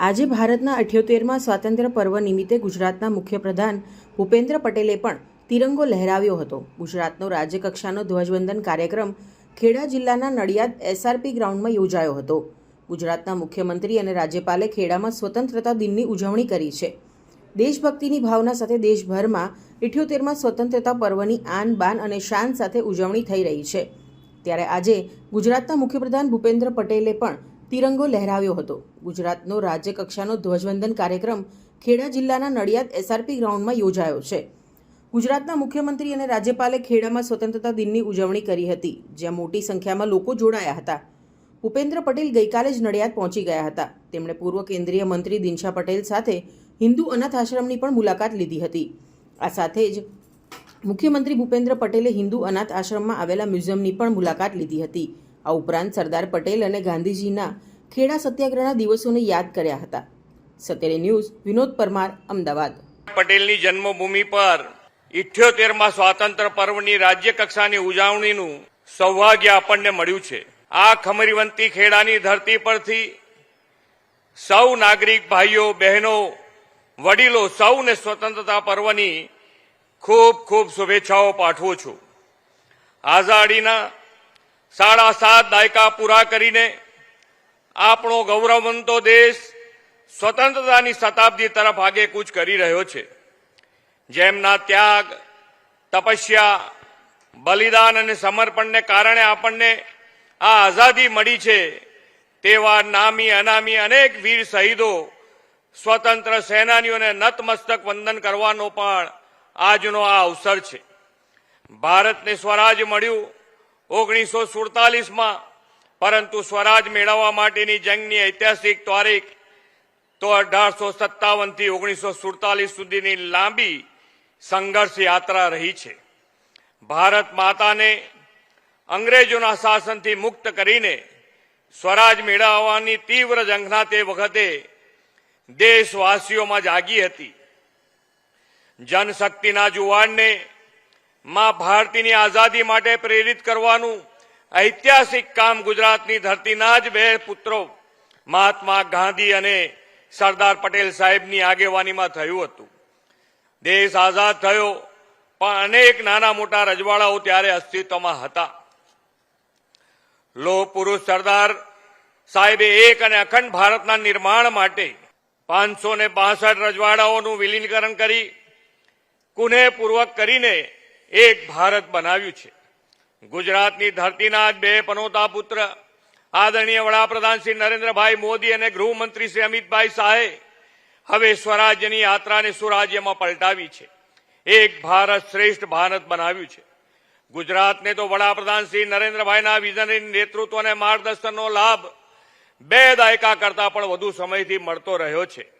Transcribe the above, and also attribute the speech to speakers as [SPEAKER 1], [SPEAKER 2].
[SPEAKER 1] આજે ભારતના અઠ્યોતેરમાં સ્વાતંત્ર્ય પર્વ નિમિત્તે ગુજરાતના મુખ્યપ્રધાન ભૂપેન્દ્ર પટેલે પણ તિરંગો લહેરાવ્યો હતો. ગુજરાતનો રાજ્યકક્ષાનો ધ્વજવંદન કાર્યક્રમ ખેડા જિલ્લાના નડિયાદ એસઆરપી ગ્રાઉન્ડમાં યોજાયો હતો. ગુજરાતના મુખ્યમંત્રી અને રાજ્યપાલે ખેડામાં સ્વતંત્રતા દિનની ઉજવણી કરી છે. દેશભક્તિની ભાવના સાથે દેશભરમાં ઇઠ્યોતેરમાં સ્વતંત્રતા પર્વની આન, બાન અને શાન સાથે ઉજવણી થઈ રહી છે. ત્યારે આજે ગુજરાતના મુખ્યપ્રધાન ભૂપેન્દ્ર પટેલે પણ તિરંગો લહેરાવ્યો હતો. ગુજરાતનો રાજ્યકક્ષાનો ધ્વજવંદન કાર્યક્રમ ખેડા જિલ્લાના નડિયાદ એસઆરપી ગ્રાઉન્ડમાં યોજાયો છે. ગુજરાતના મુખ્યમંત્રી અને રાજ્યપાલે ખેડામાં સ્વતંત્રતા દિનની ઉજવણી કરી હતી, જ્યાં મોટી સંખ્યામાં લોકો જોડાયા હતા. ભૂપેન્દ્ર પટેલ ગઈકાલે જ નડિયાદ પહોંચી ગયા હતા. તેમણે પૂર્વ કેન્દ્રીય મંત્રી દિનશા પટેલ સાથે હિન્દુ અનાથ આશ્રમની પણ મુલાકાત લીધી હતી. આ સાથે જ મુખ્યમંત્રી ભૂપેન્દ્ર પટેલે હિન્દુ અનાથ આશ્રમમાં આવેલા મ્યુઝિયમની પણ મુલાકાત લીધી હતી. આ ઉપરાંત સરદાર પટેલ અને ગાંધીજીના ખેડા સત્યાગ્રહના દિવસોને યાદ કર્યા હતા. સત્યરે ન્યૂઝ વિનોદ પરમાર, અમદાવાદ.
[SPEAKER 2] પટેલની જન્મભૂમિ પર ઇઠ્યોતેરમાં સ્વાતંત્ર પર્વની રાજ્ય કક્ષાની ઉજવણીનું સૌભાગ્ય આપણને મળ્યું છે. આ ખમરીવંતી ખેડાની ધરતી પરથી સૌ નાગરિક, ભાઈઓ, બહેનો, વડીલો સૌને સ્વતંત્રતા પર્વની ખૂબ ખૂબ શુભેચ્છાઓ પાઠવું છું. આઝાદીના સાડા સાત દાયકા પૂરા કરીને આપણો ગૌરવવંતો દેશ સ્વતંત્રતાની શતાબ્દી તરફ આગેકૂચ કરી રહ્યો છે. જેમના ત્યાગ, તપસ્યા, બલિદાન અને સમર્પણને કારણે આપણને આ આઝાદી મળી છે તેવા નામી, અનામી અનેક વીર શહીદો સ્વતંત્ર સેનાનીઓને નતમસ્તક વંદન કરવાનો પણ આજનો આ અવસર છે. ભારતને સ્વરાજ મળ્યું ઓગણીસો સુડતાલીસમાં પરંતુ સ્વરાજ મેળવવા માટેની જંગની ઐતિહાસિક તારીખ તો અઢારસો સત્તાવનથી ઓગણીસો સુડતાલીસ સુધીની લાંબી સંઘર્ષ યાત્રા રહી છે. ભારત માતાને અંગ્રેજોના શાસનથી મુક્ત કરીને સ્વરાજ મેળવવાની તીવ્ર ઝંખના તે વખતે દેશવાસીઓમાં જાગી હતી. જનશક્તિના જુવાનને માં ભારતીની આઝાદી માટે પ્રેરિત કરવાનું ઐતિહાસિક કામ ગુજરાતની ધરતીના જ બે પુત્રો મહાત્મા ગાંધી અને સરદાર પટેલ સાહેબની આગેવાનીમાં થયું હતું. દેશ આઝાદ થયો, પણ અનેક નાના મોટા રજવાડાઓ ત્યારે અસ્તિત્વમાં હતા. લોહ પુરુષ સરદાર સાહેબે એક અને અખંડ ભારતના નિર્માણ માટે પાંચસો ને રજવાડાઓનું વિલીનીકરણ કરી કુનેપૂર્વક કરીને એક ભારત બનાવ્યું છે. ગુજરાતની ધરતીના બે પનોતા પુત્ર, આદરણીય વડાપ્રધાન શ્રી નરેન્દ્રભાઈ મોદી અને ગૃહમંત્રી શ્રી અમિતભાઈ શાહે હવે સ્વરાજ્યની યાત્રાને સુરાજ્યમાં પલટાવી છે. એક ભારત શ્રેષ્ઠ ભારત બનાવ્યું છે. ગુજરાતને તો વડાપ્રધાન શ્રી નરેન્દ્રભાઈના વિઝનરી નેતૃત્વ અને માર્ગદર્શનનો લાભ બે દાયકા કરતા પણ વધુ સમયથી મળતો રહ્યો છે.